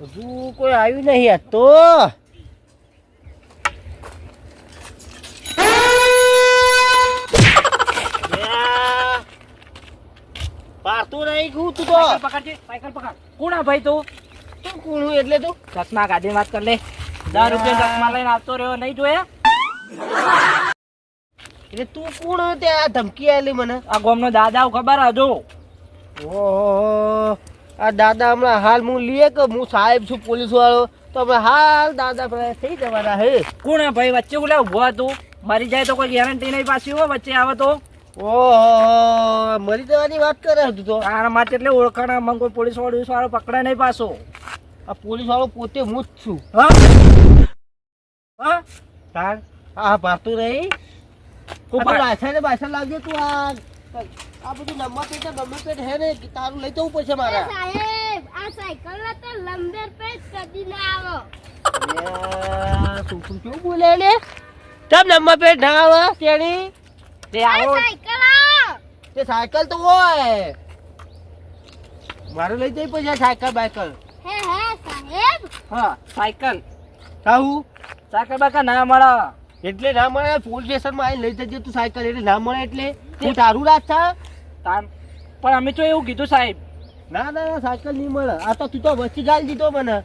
હજુ કોઈ આવ્યું નહીં આજ તો. પારતું નહીં ગયું તું તો. પકડજે સાયકલ પકડ. કોણ ભાઈ તું? તું કોણ એટલે તું? ચકના ગાડી વાત કર લે. દસ રૂપિયા ચકમા લઈને આવતો રહ્યો નહીં જોયા? એટલે તું કોણ ત્યાં ધમકી આલી મને? આ ગોમનો દાદા ખબર હજુ ઓહો. આ દાદા હમણાં હાલ હું લીએ કે હું સાહેબ છું પોલીસ વાળો તો હમણાં હાલ દાદા પ્રયાસ થઈ જવાના હે. કોણ ભાઈ? વચ્ચે બોલે ઊભો હતું મરી જાય તો કોઈ ગેરંટી નહીં પાછી હો વચ્ચે આવે તો. ઓહો મરી જવાની વાત કરે તું તો. આ માટે એટલે ઓળખાણ આમાં કોઈ પોલીસ વાળો વાળો પકડે નહીં પાછો. આ પોલીસ વાળો પોતે હું જ છું. હા? હા? ભારતું રહી. ખૂબ તું લાયસન્સ ને બાયસન્સ લાવજે તું આ આ બધું નંબર પેટ ને નંબર પેટ હે ને તારું લઈ જવું પડશે મારા. સાહેબ આ સાયકલ ના તો નંબર પ્લેટ કદી ના આવો. શું કેવું બોલે ને? તમ નંબર પેટ ના આવે તેની તે આવો. સાયકલ તે સાયકલ તો હોય. મારે લઈ જઈ પછી સાયકલ બાયકલ. હે હે સાહેબ. હા સાયકલ. કાઉ સાયકલ બાકા ના મળે. એટલે ના મળે પોલીસ સ્ટેશનમાં આવીને લઈ જજે તું સાયકલ. એટલે ના મળે એટલે? તું તારું રાત છે પણ અમે તો એવું કીધું સાહેબ. ના ના ના, સાયકલ નહીં મળે. આ તો તું તો વચ્ચે ગાલ દીધો મને.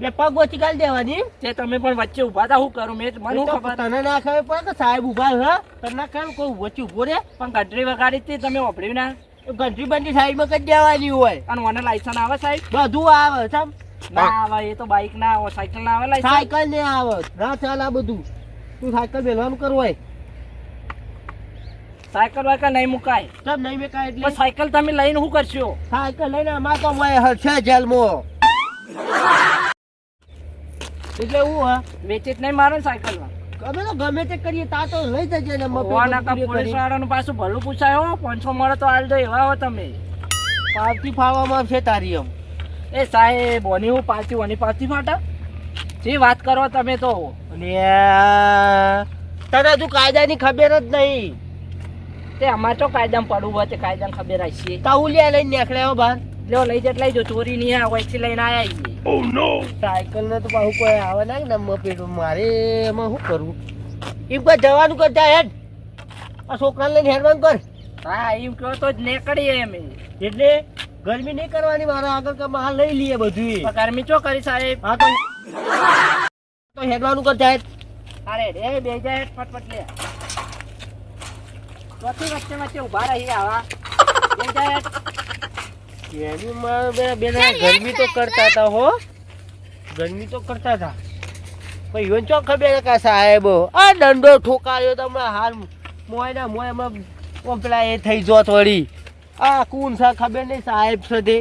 બે પગ વચ્ચે ગાલ દેવાની. તે તમે પણ વચ્ચે ઊભા તા શું કરું? મેં મને ખબર? તને ના ખબર પડે કે સાહેબ ઊભા છે તને ના ખબર કોઈ વચ્ચે ઊભો રે? પણ ગઢરી વગાડી તે તમે ઓભળી ના? ગઢરી બંધી સાઈડમાં કરી દેવાની હોય. અને મને લાયસન્સ આવે સાહેબ? બધું આવે સમ ના આવે એ તો બાઇક ના આવે સાયકલ ના આવે સાયકલ ને આવે. ના ચાલ આ બધું. તું સાયકલ મેળવાનું કરવું હોય. સાયકલ વાયકલ નહીં મુકાય. સબ નહીં મુકાય એટલે? સાયકલ તમે લઈને શું કરશો? સાયકલ લઈને અમાર તો મોય હશે જેલમાં. એટલે હું હા? વેચે જ નહીં મારે સાયકલ અમે તો ગમે તે કરીએ તા તો લઈ જજે ને પોલીસ. વાળાનું પાછું ભલું પૂછાય હો? પાંચસો મળે તો હાલ દો એવા હો તમે. પાર્ટી ફાવામાં છે તારી એમ. એ સાહેબ ઓની હું પાછી ઓની પાછી ફાટા? જે વાત કરો તમે તો. અને તને હજુ કાયદાની ખબર જ નહીં. તે અમારે તો કાયદામાં પડવું હોય તે કાયદાને ખબર હશે. તાઉલિયા લઈને નીકળ્યા હો બહાર. લ્યો લઈ જત લઈ જો ચોરી નહીં આવે વચ્ચે લઈને આયા છીએ સાયકલ ને તો પાછું કોઈ આવે ના ને નંબર પેલું મારે એમાં શું કરવું? એમ કોઈ જવાનું કરતા હેડ. આ છોકરા લઈને હેરવાનું કર. હા એમ કહો તો જ નીકળીએ અમે. એટલે ગરમી નહીં કરવાની મારા આગળ કે હાલ લઈ લઈએ બધું ગરમી ચો કરી સાહેબ? હા તો તો હેડવાનું કરતા હેડ. અરે રે બે જાય ફટફટ લે. ચોથી વચ્ચે વચ્ચે ઊભા રહી આવા. બે બે ગરમી તો કરતા હતા હો. ગરમી તો કરતા હતા. પણ યોન ચો ખબર કા સાહેબ આ દંડો ઠોકાયો તમે હાલ મોય ના મોય એમાં ઓમ પેલા એ થઈ જોત વળી. આ કોણ સા ખબર નહીં સાહેબ છે તે.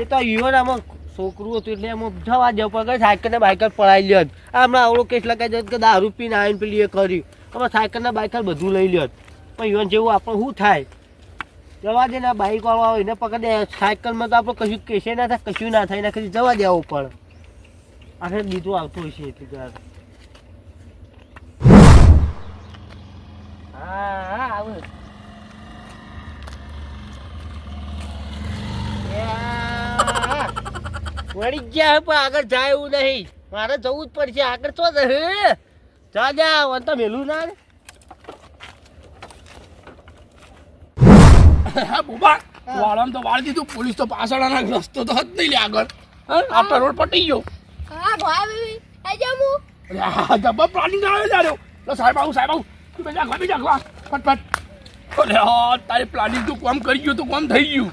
એ તો ઈવન આમાં છોકરું હતું એટલે એમાં જવા જવું પગર સાયકલ ને બાઇકર પડાવી લ્યો. હમણાં આવડો કેસ લગાવી દે કે દારૂ પીને આવીને પેલી એ કર્યું. આમાં સાયકલ ને બાઇકર બધું લઈ લ્યો. પણ જેવું આપણે શું થાય? જવા દે ને બાઈક વાળો આવે, એને પકડે સાયકલમાં તો આપણે કશું કેસે ના થાય, કશું ના થાય, એના કદી જવા દેવું પણ. આખરે બીજું આવતું છે એટલી વાર હા હા, આવે વળી ગયા પણ આગળ જાય એવું નહીં. મારે જવું જ પડશે. આગળ તો હે. જા જા વન તો મેલું ના હા બોબા. વાળામાં તો વાળી દીધું. પોલીસ તો પાછળ આના રસ્તો તો જ નહીં લે આગળ. આટલા રોડ પટી ગયો. હા ગોવા બેબી આઈ જાઉં હું અરે આ પ્લાનિંગ આવે જાડ્યો તો સાહેબ આવું સાહેબ આવું. તું બેજા ગવા બેજા ગવા ફટ ફટ. અરે હા તારી પ્લાનિંગ તું કોમ કરી ગયું તું કોમ થઈ ગયું.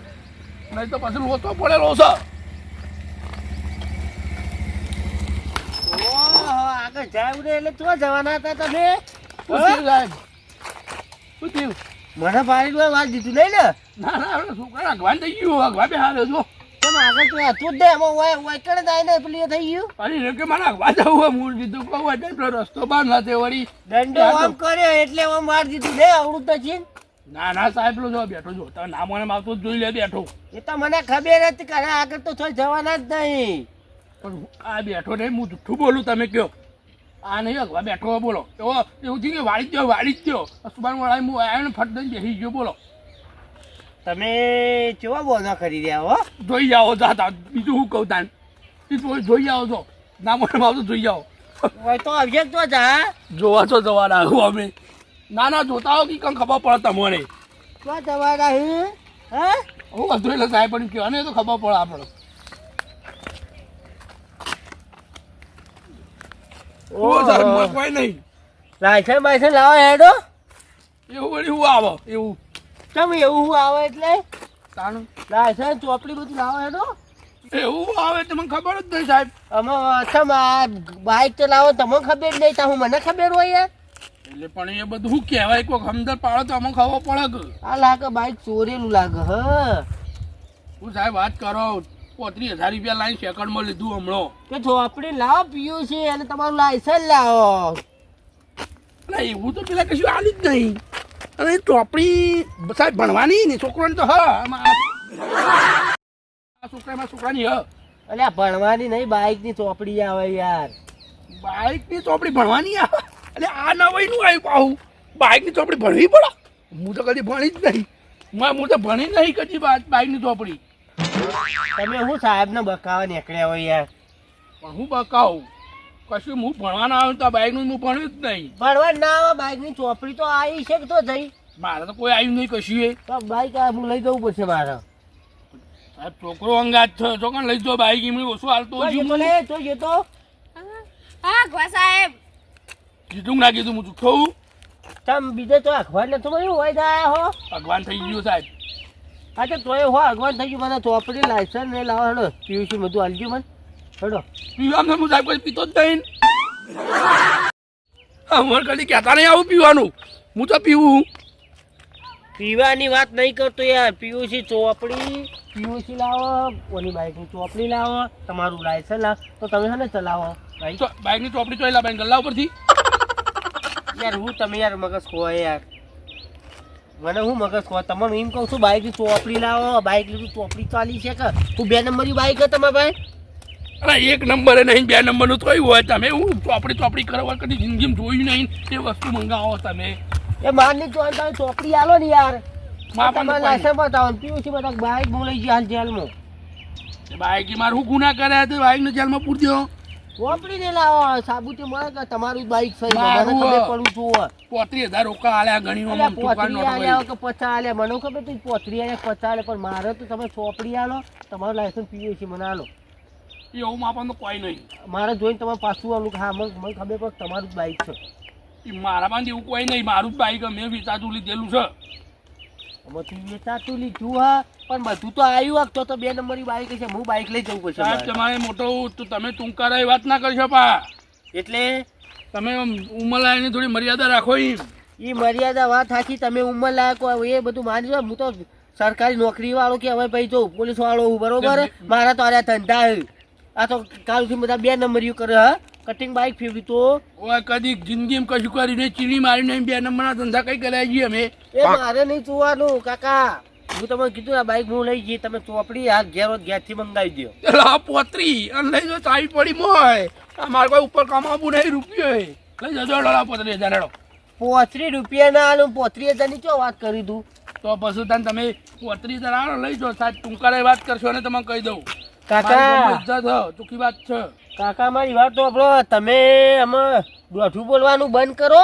નહીં તો પછી લોસો પડેલો છે. ઓહો, આગળ જાય એટલે ચો જવાના હતા તમે. સાહેબ? શું થયું? મને પાડી દો વાત દીધું નહીં ને. ના ના હવે છોકરા અગવાન થઈ ગયું અગવા બે હારે જો. તમે આગળ તો હતું જ ને એમાં વાય કણે જાય ને પેલી થઈ ગયું. અરે રે કે મને અગવા જવું હોય મૂળ દીધું કહું હોય તો પેલો રસ્તો બાર ના તે વળી. દંડો આમ કર્યો એટલે આમ માર દીધું ને આવડું તો છીન ના. ના સાહેબ પેલો જો બેઠો જો. તમે નામ મને આવતો જોઈ લે બેઠો. એ તો મને ખબર હતી કે આગળ તો થોડી જવાના જ નહીં. પણ આ બેઠો નહીં હું જુઠ્ઠું બોલું તમે કયો આ નહીં અગવા બેઠો બોલો. એવો એવું થયું કે વાળી જ ગયો વાળી જ ગયો સુબાન વાળા હું આવ્યો ને ફટ દઈને બેસી ગયો બોલો. તમે કેવા બોના કરી રહ્યા હો? જોઈ જાઓ દાદા બીજું શું કહું તાન. જોઈ આવો છો ના મને ભાવ તો જોઈ આવો હોય તો આવજે તો જા. જોવા તો જવાના આવું અમે. ના ના જોતા હો કે કંઈ ખબર પડે તમને. તો જવાના હે? હે? હું એટલે સાહેબ પણ કહેવાને તો ખબર પડે આપણે ઓ મોય કોઈ નહીં. લાયસન્સ બાયસન્સ લાવો હેડો એવું વળી હું આવો એવું. કેમ એવું હું આવે એટલે? તાણું લાયસન્સ ચોપડી બધું લાવો હેડો એવું આવે તમને ખબર જ નહીં સાહેબ. આમાં કેમ આ બાઇક ચલાવો તમને ખબર નહીં તા હું મને ખબર હોય યાર. એટલે પણ એ બધું શું કહેવાય કોઈ સમજણ પાડો તો અમે ખબર પડે આ લાગે બાઇક ચોરેલું લાગે હ. હું સાહેબ વાત કરો પોત્રીસ હજાર રૂપિયા લાઈન સેકન્ડમાં લીધું હમણાં. કે ચોપડી લાવો પીયું છે અને તમારું લાયસન્સ લાવો. એટલે એવું તો પેલા કશું આલી જ નહીં. અને ચોપડી સાહેબ ભણવાની ને છોકરાને તો હ છોકરામાં છોકરાની હ. એટલે આ ભણવાની નહીં બાઇકની ચોપડી આવે યાર. બાઇકની ચોપડી ભણવાની આ? એટલે આ નવાઈનું આવ્યું પાહું. બાઇકની ચોપડી ભણવી પડે? હું તો કદી ભણી જ નહીં. હું તો ભણી નહીં કદી બાઇકની ચોપડી. તમે હું સાહેબને બકાવા નીકળ્યા હોય યાર? પણ હું બકાવું? કશું હું ભણવાના આવ્યું તો બાઇકનું હું ભણ્યું જ નહીં. ભણવા ના આવે બાઇકની ચોપડી તો આવી છે કે તો જઈ મારે તો કોઈ આવ્યું નહીં કશું એ. તો બાઇક આ હું લઈ જવું પડશે મારે. છોકરો અંગાત છો છોકરાને લઈ જો બાઇક એમની ઓછું હાલતો તો મને જતો લે તો. હા ગવા સાહેબ. કીધું ના કીધું હું છું? તમ બીજે તો અખબાર નથી મળ્યું? હોય જાય હો. ભગવાન થઈ ગયું સાહેબ. હા તો તોય હો અખબાર થઈ ગયું મને ચોપડી લાયસન્સ ને લાવો. હેડો પીયુસી બધું આલજો મને. હેડો. પીવાનું હું સાહેબ કોઈ પીતો જ નહીં. અમારે કદી કહેતા નહીં આવું પીવાનું. હું તો પીવું. પીવાની વાત નહીં કરતો યાર પીયુસી ચોપડી. પીયુસી લાવો કોની બાઇકની ચોપડી લાવો તમારું લાયસન્સ લાવો. તો તમે હને ચલાવો બાઈક તો બાઇકની ચોપડી લાવ લાવવાની ગલ્લા ઉપરથી. યાર હું તમે યાર મગજ ખોવાય યાર. મને હું મગજ કહો તમને એમ કહું છું બાઇકની ચોપડી લાવો બાઇક લીધું ચોપડી ચાલી છે કે? હું બે નંબરની બાઇક હે તમારા ભાઈ? અરે એક નંબર નહીં બે નંબરનું થયું હોય તમે. હું ચોપડી ચોપડી કરવા કદી જિંદગીમાં જોયું નહીં. એ વસ્તુ મંગાવો તમે. એ મારની તો તમે ચોપડી આલો ને યાર. માં લાઇસન્સ બતાવો ને. પીયુસી બધા બાઇક બોલાઈ લઈ જઈ હાલ જેલમાં. બાઇક મારું હું ગુના કર્યા તો બાઇકને જેલમાં પૂરી દો ને લાવો સાબુતી મળે કે તમારું બાઈક સહી મને મારું ખબર પડું છું હજાર રોકા આલ્યા ગણી નો પોતરી આલ્યા કે પચા આલ્યા મને ખબર તું પોતરી આલ્યા પચા આલ્યા પણ મારે તો તમે ચોપડી આલો તમારું લાયસન્સ પીયુસી મને આલો. એવું માપવાનું કોઈ નહીં. મારે જોઈને તમારે પાછું આલું કે હા મને ખબર પડે તમારું જ બાઇક છે. મારા મારામાં એવું કોઈ નહીં મારું જ બાઈક મેં વિચારું લીધેલું છે. અમે તું વેચાતું લીધું હા પણ બધું તો આવ્યું આ તો તો બે નંબરની બાઈક છે હું બાઇક લઈ જવું પડશે સાહેબ તમારે મોટો તો તમે ટૂંકારા એ વાત ના કરશો પા. એટલે? તમે ઉંમર લાવીને થોડી મર્યાદા રાખો એમ. એ મર્યાદા વાત સાચી તમે ઉંમર લાયક એ બધું માની લો હું તો સરકારી નોકરી વાળો કે હવે ભાઈ જો પોલીસ વાળો બરોબર? મારા તો આ ધંધા આ તો કાલથી બધા બે નંબરિયું કરે હા? કટિંગ બાઇક ફેરવી તો? ઓય કદી જિંદગીમાં કશું કરીને ચીની મારીને બે નંબરના ધંધા કઈ કર્યા છીએ અમે. એ મારે નહીં જોવાનું કાકા. હું તમને કીધું આ બાઇક હું લઈ જઈ તમે ચોપડી હાથ ઘેર ઘેરથી મંગાવી દો લા પોતરી અને લઈ જો ચાવી પડી મોય. અમારે કોઈ ઉપર કમાવું નહીં રૂપિયો. લઈ જજો ડોલા પોતરી હજાર હેડો. પોત્રી રૂપિયા ના આલું પોત્રી હજારની ચો વાત કરી દઉં? તો પછી તને તમે પોતરી હજાર આવો લઈ જો સાહેબ ટૂંકારા વાત કરશો અને તમને કહી દઉં. કાકા. મારી ચોખ્ખી વાત છે. કાકા મારી વાત તો આપણો તમે આમાં દોઢું બોલવાનું બંધ કરો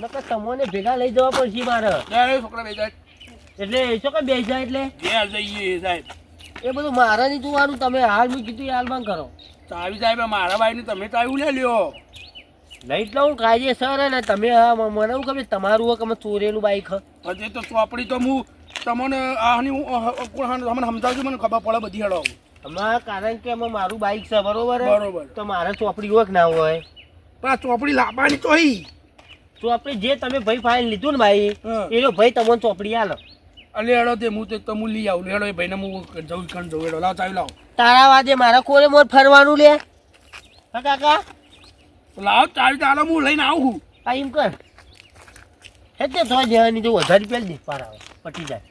નકર તમને ભેગા લઈ જવા પડશે મારે. છોકરા બે જાય. એટલે કઈ બેસી જાય એટલે? બે જઈએ સાહેબ. એ બધું મારે નહીં જોવાનું તમે હાલ મેં કીધું હાલમાં કરો. ચાવી સાહેબ મારા ભાઈને તમે ચાવી લે લ્યો. લઈ જ લઉં કાયદેસર હે ને તમે હા મને એવું ખબર તમારું કે ચોરેલું બાઈક હજી તો ચોપડી તો હું તમને આની હું તમને સમજાવજો મને ખબર પડે બધી હેડો. અમારે કારણ કે અમે મારું બાઈક છે બરોબર બરોબર. તો મારે ચોપડી હોય કે ના હોય? પણ ચોપડી લાવવાની તો ચોપડી જે તમે ભાઈ ફાઇલ લીધું ને ભાઈ. એનો ભાઈ તમને ચોપડી આલો. અલે એડો તે હું તે તમે લઈ આવું. એડો ભાઈ ભાઈને હું જવું કણ જવું એડો લાવ ચાવી લાવો. તારા વાજે મારા કોરે મોર ફરવાનું લે? હા કાકા? લાવ ચાવી તારો હું લઈને આવું આ એમ કર. હે તે તો જવાની તો વધારે પેલ દે પાર આવે. પટી જાય.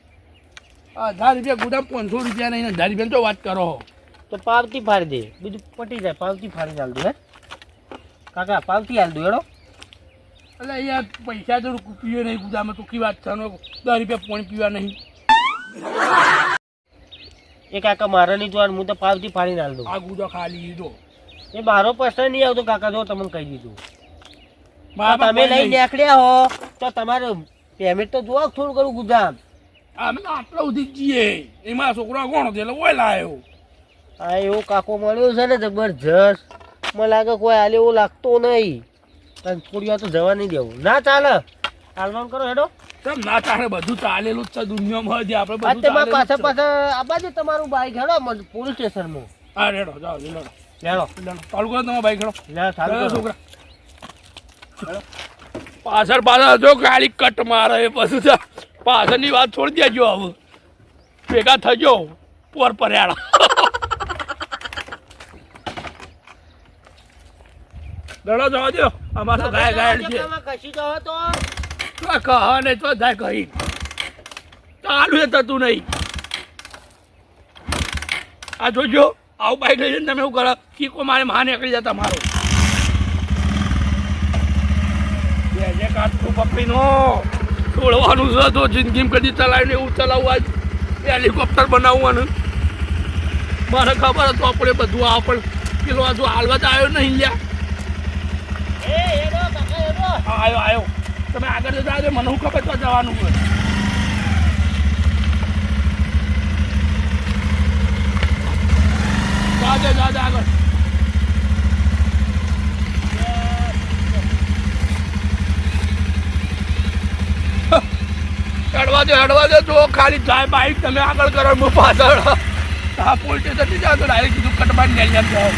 હજાર રૂપિયા ગુદામ પાંચસો રૂપિયા નહીં હજાર રૂપિયા તો વાત કરો. તો પાવતી ફાડી દે. બીજું પટી જાય પાવતી ફાડી હાલ દો હે? કાકા પાવતી હાલ દો હેડો. એટલે યાર પૈસા તો પીવે નહીં ગુદામાં ચોખ્ખી વાત છે? દસ રૂપિયા પાણી પીવા નહીં. એ કાકા મારે નહીં જોવાનું હું તો પાવથી ફાડીને હાલ દઉં. આ ગુદો ખાલી લીધો. એ મારો પ્રશ્ન નહીં આવતો કાકા જો તમને કહી દીધું. તો તમે લઈ. નીકળ્યા હો તો તમારે પેમેન્ટ તો જોવા થોડું કરું ગુદામ. અમે તો આટલા સુધી જઈએ એમાં છોકરો કોણ એટલે ઓય લાયો. આ એવો કાકો મળ્યો છે ને જબરજસ્ત. મને લાગે કોઈ હાલે એવું લાગતો નહીં. પણ થોડી વાર તો જવા નહીં દેવું. ના ચાલે. હાલવાનું કરો હેડો. તમ ના ચાલે? બધું ચાલેલું જ છે દુનિયામાં. હજી આપણે બધું તેમાં પાછા જ. પાછા આ બાજુ તમારું બાઈક હેડો પોલીસ સ્ટેશનમાં હા રેડો જાઓ લેડો લેડો ચાલુ કરો તમારા બાઈક હેડો. લે ચાલુ છોકરા. પાછળ પાછળ જો ગાડી કટ મારે એ પછી તો પાછળની વાત છોડી દેજો હવે. ભેગા થજો. પોર પર્યાળા. દડો જવા દો અમારો ગાય ગાયડ છે. કશી તો. તો કહ ને તો જાય કહી ચાલુ એ થતું નહીં. આ જોજો આવું બાઈક લઈને તમે એવું કરો? કીકો મારે મહા નીકળી જતા મારો પપ્પી પકડીનો છોડવાનું છે તો જિંદગીમાં કદી ચલાવીને એવું ચલાવવું આજ હેલિકોપ્ટર બનાવવાનું. મને ખબર હતું આપણે બધું આ પણ પેલો આ હાલવા જ આવ્યો નહીં લ્યા. આવ્યો આવ્યો. તમે આગળ જતા આવજો મને હું ખબર તો જવાનું હોય. જાજે જાજે આગળ. હેડવા દે, હડવા દે તો ખાલી જાય બાઈક, તમે આગળ કરો, હું પાછળ. હા પોલીસ સ્ટેશન જાવ તો ડાયરેક્ટ કીધું કટબાની નેલિયામ જાઓ.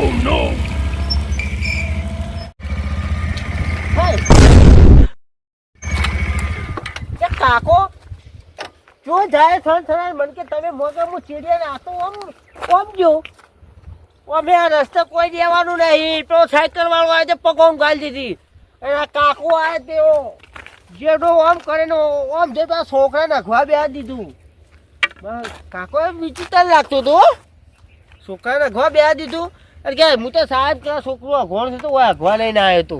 Oh! કાકો, જો જાય થન થનાર મન કે તમે મોગા હું ચીડિયા ને આ તો આમ આમ જો. અમે આ રસ્તે કોઈ દેવાનું નહીં. તો સાયકલ વાળો આવે છે પગોમ ગાલી દીધી. આ કાકો આવે તેઓ જેડો આમ કરે ને આમ જે પેલા છોકરા નખવા બે દીધું. બસ. કાકો, એમ વિચિત્ર લાગતું હતું. છોકરા નખવા બે દીધું. અરે કે હું તો સાહેબ કે છોકરું અઘવાણ છે તો હું અઘવા લઈને આવ્યો હતો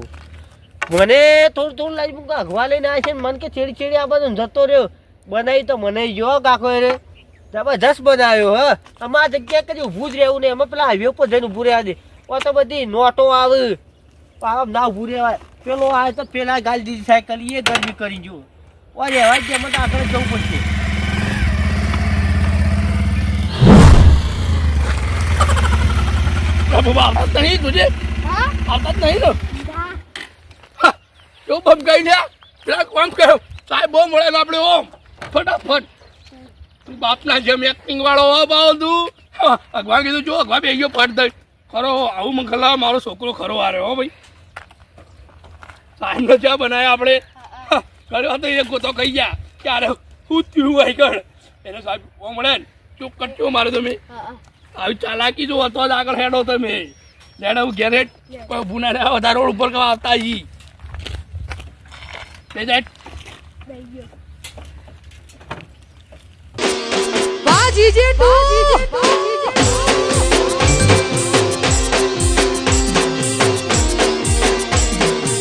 મને થોડું થોડું લાગ્યું અઘવા લઈને આવે છે મને કે ચેડી ચેડી આ બધું જતો રહ્યો. બનાવી તો મને જો કાકો રે જબરજસ્ત બનાવ્યો હ. અમારા જગ્યા કરી ઊભું જ રહેવું ને એમાં પેલા હાઈવે પર જઈને ઊભું રહેવા દે ઓ તો બધી નોટો આવે. આમ ના ઊભું રહેવાય. પેલો આવે તો પેલા ગાલી દીધી સાયકલ એ ગરમી કરી જો ઓ રહેવાય અમે તો આગળ જવું પડશે. બાબુ આવતા જ નહીં તુજે હા? આવતા જ નહીં તો. જો બમ ગઈ ને પેલા કોમ કહ્યો સાહેબ બહુ મળે આપણે ઓમ. ફટાફટ. બાપના જેમ એક્ટિંગ વાળો હો બાવ તું. અગવા કીધું જો અગવા બે ગયો પડ દઈ. ખરો આવું મંગલા મારો છોકરો ખરો હારે હો ભાઈ. સાહેબનો ચા બનાવ્યા આપણે. કર્યો તો એ ગોતો કહી ગયા ક્યારે હું થયું કર એને સાહેબ મળે ને. ચૂપ કરજો મારે તમે. આવી ચાલાકી જો હતો જ આગળ હેડો તમે. જેને હું ઘેરે ભૂના રહ્યા વધારે રોડ ઉપર કવા આવતા ઈ. તે જાય. 姐姐，多姐姐，多姐。